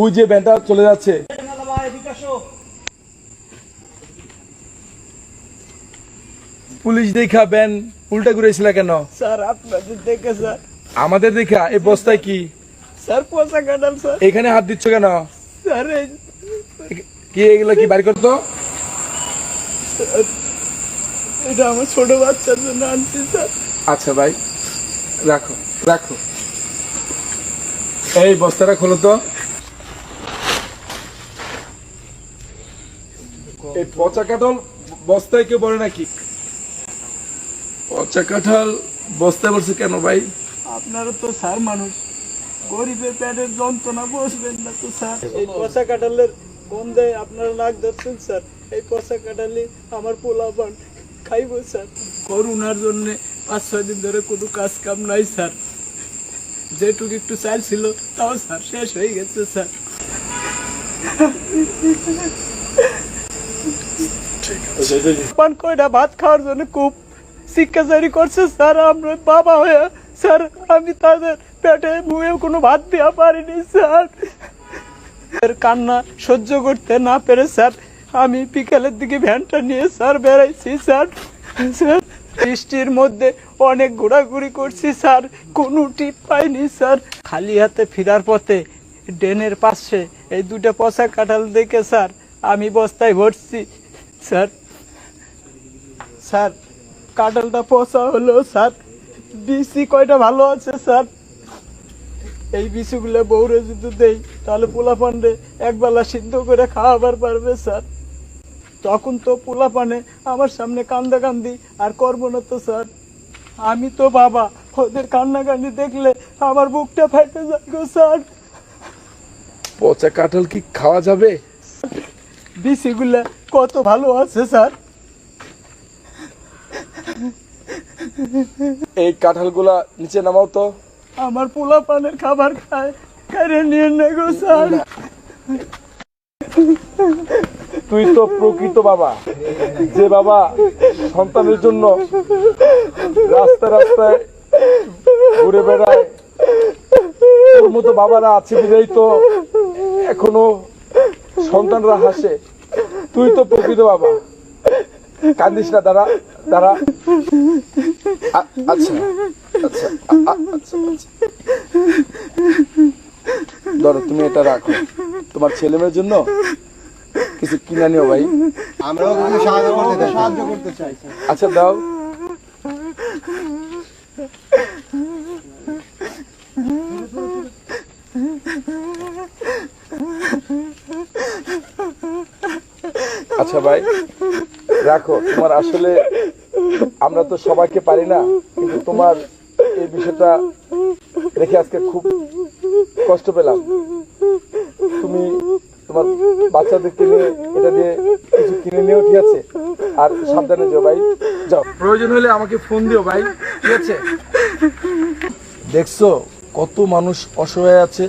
ওই যে ব্যানটা চলে যাচ্ছে। পুলিশ দেখা ব্যান উল্টা ঘুরেছিল কেন? স্যার আপনাদের দেখে স্যার। আমাদের দেখা এই বস্তায় কি? স্যার পোষা কাটাল স্যার। এখানে হাত দিচ্ছ কেন? স্যার কি এগুলো কি বাড়ি করতো? এটা আমার ছোট বাচ্চার জন্য আনছি স্যার। আচ্ছা ভাই রাখো রাখো। এই বস্তাটা খোলো তো। এই পচা কাঁঠাল বস্তায় কেউ বলে নাকি? পচা কাঁঠাল বস্তায় বলছে কেন ভাই? আপনারা তো স্যার মানুষ। গরিবের পেটের যন্ত্রণা বসবেন না তো স্যার। এই পচা কাটালের গন্ধে আপনারা নাক ধরছেন স্যার। এই পচা কাটালি আমার পোলা পান খাইব স্যার। করুণার জন্য পাঁচ ছয় দিন ধরে কোনো কাজ কাম নাই স্যার। যেটুকু একটু চাল ছিল তাও স্যার শেষ হয়ে গেছে স্যার। পান কয়টা ভাত খাওয়ার জন্য খুব শিক্ষাচারি করছে, স্যার, আমরা বাবা হয়ে, স্যার, আমি তাদের পেটে মুখে কোনো ভাত দেওয়া পারিনি, স্যার। এর কান্না সহ্য করতে না পেরে, স্যার, আমি বিকেলের দিকে ভ্যানটা নিয়ে, স্যার, বেড়াইছি, স্যার। স্যার, বৃষ্টির মধ্যে অনেক ঘোরাঘুরি করছি, স্যার, কোনো টিপ পাইনি, স্যার। খালি হাতে ফেরার পথে ড্রেনের পাশে এই দুটো পচা কাঁঠাল দেখে, স্যার, আমি বস্তায় ভরছি, স্যার। স্যার কাঁঠালটা পচা হলো স্যার। বিসি কয়টা ভালো আছে স্যার? এই বিসিগুলো বউরে যদি দেই তাহলে পোলা পান্ডে একবেলা সিদ্ধ করে খাওয়াবার পারবে স্যার। তখন তো পোলা পানে আমার সামনে কান্দা কান্দি আর করব না তো স্যার। আমি তো বাবা ওদের কান্নাকান্দি দেখলে আমার বুকটা ফেটে যায় গো স্যার। পচা কাঁঠাল কি খাওয়া যাবে? বিসিগুলা কত ভালো আছে স্যার? এই কাঁঠালগুলা নিচে নামাও তো। আমার পোলা পানের খাবার খায় কেড়ে নিয়ে নে গো স্যার। তুই তো প্রকৃত বাবা। যে বাবা সন্তানের জন্য রাস্তায় রাস্তায় ঘুরে বেড়ায় তোর মতো বাবারা আছে বিদায় তো এখনও সন্তানরা হাসে। তুই তো প্রকৃত বাবা। কান্দিস না দাঁড়া দাঁড়া। আচ্ছা আচ্ছা আচ্ছা আচ্ছা। ধরো তুমি এটা রাখো। তোমার ছেলে মেয়ের জন্য কিছু কিনে নিও ভাই। আমরাও সাহায্য করতে সাহায্য করতে চাই আচ্ছা দাও। আচ্ছা ভাই। রাখো তোমার আসলে আমরা তো সবাইকে পারি না কিন্তু তোমার এই বিষয়টা দেখে আজকে খুব কষ্ট পেলাম। তুমি তোমার বাচ্চাদেরকে নিয়ে এটা দিয়ে কিছু কিনে নিয়েও ঠিক আছে? আর সাবধানে যাও ভাই যাও। প্রয়োজন হলে আমাকে ফোন দিও ভাই ঠিক আছে? দেখছ কত মানুষ অসহায় আছে?